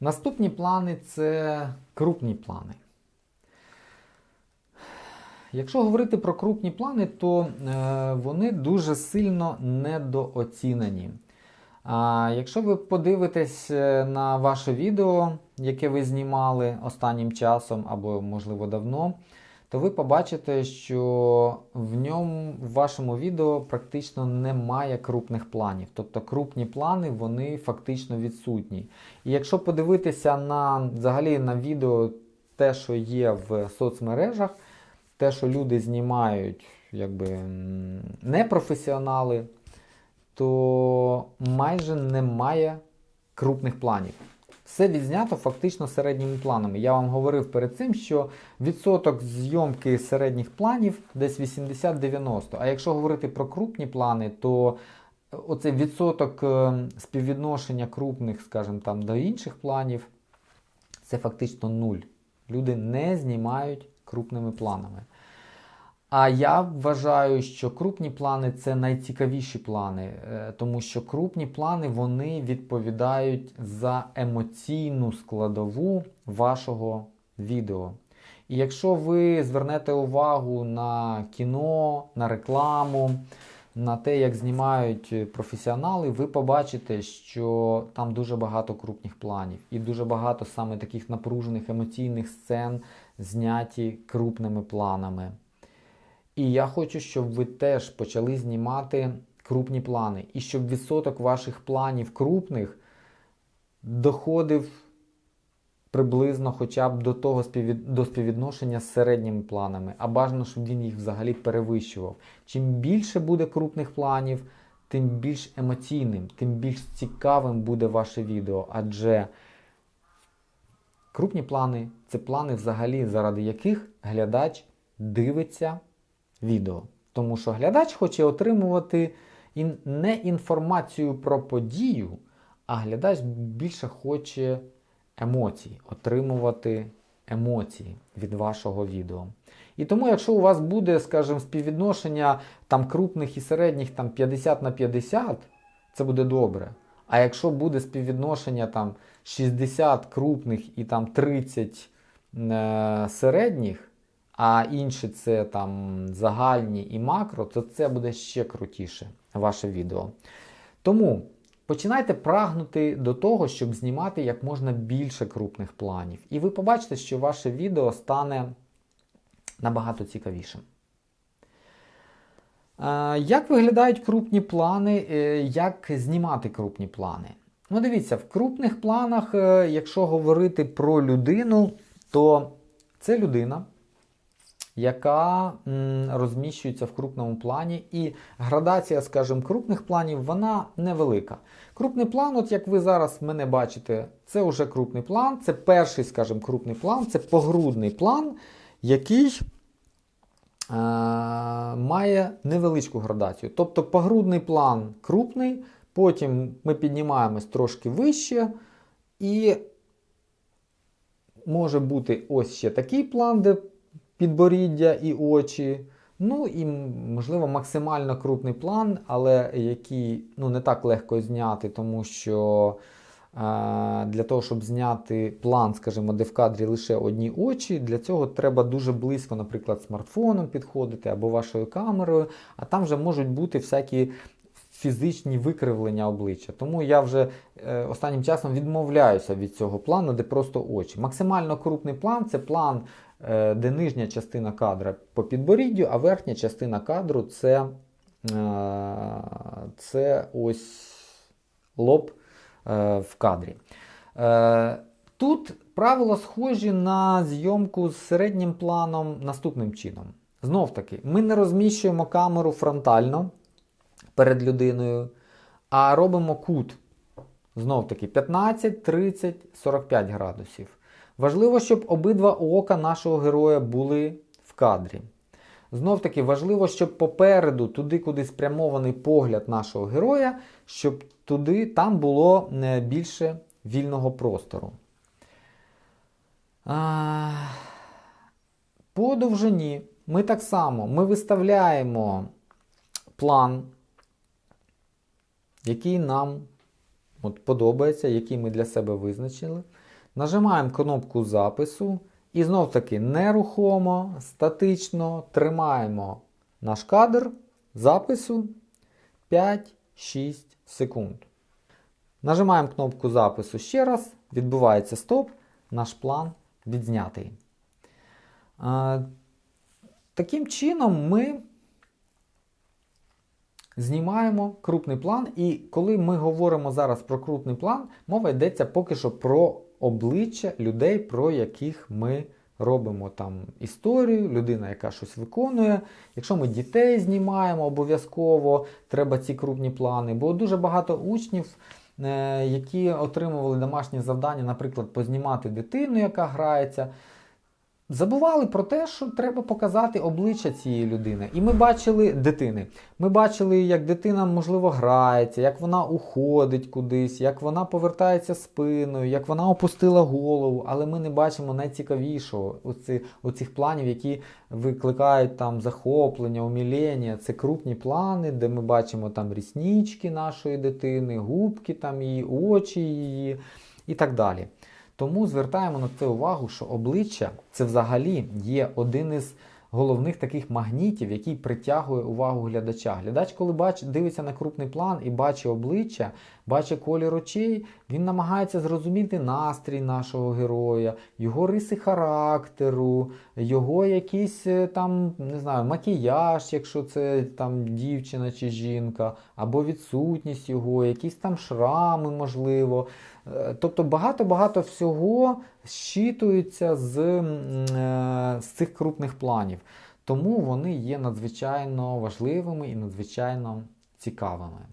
Наступні плани це крупні плани. Якщо говорити про крупні плани, то е, вони дуже сильно недооцінені. А якщо ви подивитесь е, на ваше відео, яке ви знімали останнім часом або, можливо, давно, то ви побачите, що в ньому в вашому відео практично немає крупних планів. Тобто крупні плани вони фактично відсутні. І якщо подивитися на взагалі на відео, те, що є в соцмережах, те, що люди знімають, якби непрофесіонали, то майже немає крупних планів. Все відзнято фактично середніми планами. Я вам говорив перед цим, що відсоток зйомки середніх планів десь 80-90. А якщо говорити про крупні плани, то оцей відсоток е, співвідношення крупних, скажімо там, до інших планів, це фактично нуль. Люди не знімають крупними планами. А я вважаю, що крупні плани це найцікавіші плани, е, тому що крупні плани вони відповідають за емоційну складову вашого відео. І якщо ви звернете увагу на кіно, на рекламу, на те, як знімають професіонали, ви побачите, що там дуже багато крупних планів і дуже багато саме таких напружених емоційних сцен зняті крупними планами. І я хочу, щоб ви теж почали знімати крупні плани. І щоб відсоток ваших планів крупних доходив приблизно хоча б до того до співвідношення з середніми планами, а бажано, щоб він їх взагалі перевищував. Чим більше буде крупних планів, тим більш емоційним, тим більш цікавим буде ваше відео. Адже крупні плани це плани, взагалі, заради яких глядач дивиться відео. Тому що глядач хоче отримувати не інформацію про подію, а глядач більше хоче емоцій, отримувати емоції від вашого відео. І тому, якщо у вас буде, скажімо, співвідношення там крупних і середніх там 50 на 50, це буде добре. А якщо буде співвідношення там 60 крупних і там 30 е, середніх, а інші це там загальні і макро, то це буде ще крутіше ваше відео. Тому починайте прагнути до того, щоб знімати як можна більше крупних планів. І ви побачите, що ваше відео стане набагато цікавішим. Е, Як виглядають крупні плани, е, як знімати крупні плани? Ну, дивіться, в крупних планах, е, якщо говорити про людину, то це людина, яка м, розміщується в крупному плані, і градація, скажімо, крупних планів, вона невелика. Крупний план, от як ви зараз мене бачите, це вже крупний план, це перший, скажімо, крупний план, це погрудний план, який е, має невеличку градацію. Тобто погрудний план крупний, потім ми піднімаємось трошки вище, і може бути ось ще такий план, де підборіддя і очі. Ну і, можливо, максимально крупний план, але який ну, не так легко зняти, тому що е, для того, щоб зняти план, скажімо, де в кадрі лише одні очі, для цього треба дуже близько, наприклад, смартфоном підходити або вашою камерою, а там вже можуть бути всякі фізичні викривлення обличчя. Тому я вже е, останнім часом відмовляюся від цього плану, де просто очі. Максимально крупний план це план, де нижня частина кадра по підборіддю, а верхня частина кадру це, е, це ось лоб е, в кадрі. Е, Тут правила схожі на зйомку з середнім планом наступним чином. Знов таки, ми не розміщуємо камеру фронтально перед людиною, а робимо кут. Знов таки 15, 30, 45 градусів. Важливо, щоб обидва ока нашого героя були в кадрі. Знов таки важливо, щоб попереду, туди, куди спрямований погляд нашого героя, щоб туди там було е, більше вільного простору. А, По довжині ми так само ми виставляємо план, який нам от, подобається, який ми для себе визначили. Нажимаємо кнопку запису і знов таки нерухомо, статично тримаємо наш кадр запису 5-6 секунд. Нажимаємо кнопку запису ще раз, відбувається стоп, наш план відзнятий. Е, Таким чином ми знімаємо крупний план, і коли ми говоримо зараз про крупний план, мова йдеться поки що про обличчя людей, про яких ми робимо там історію, людина, яка щось виконує. Якщо ми дітей знімаємо, обов'язково треба ці крупні плани, бо дуже багато учнів. е, Які отримували домашні завдання, наприклад, познімати дитину, яка грається, забували про те, що треба показати обличчя цієї людини. І ми бачили дитини. Ми бачили, як дитина, можливо, грається, як вона уходить кудись, як вона повертається спиною, як вона опустила голову, але ми не бачимо найцікавішого оці, оцих планів, які викликають там захоплення, умілення. Це крупні плани, де ми бачимо там ріснички нашої дитини, губки, там її, очі її і так далі. Тому звертаємо на це увагу, що обличчя це взагалі є один із головних таких магнітів, який притягує увагу глядача. Глядач, коли бач, дивиться на крупний план і бачить обличчя, бачить колір очей, він намагається зрозуміти настрій нашого героя, його риси характеру, його якийсь е, там, не знаю, макіяж, якщо це там дівчина чи жінка, або відсутність його, якісь там шрами, можливо. Е, Тобто багато-багато всього щитується з, е, з цих крупних планів. Тому вони є надзвичайно важливими і надзвичайно цікавими.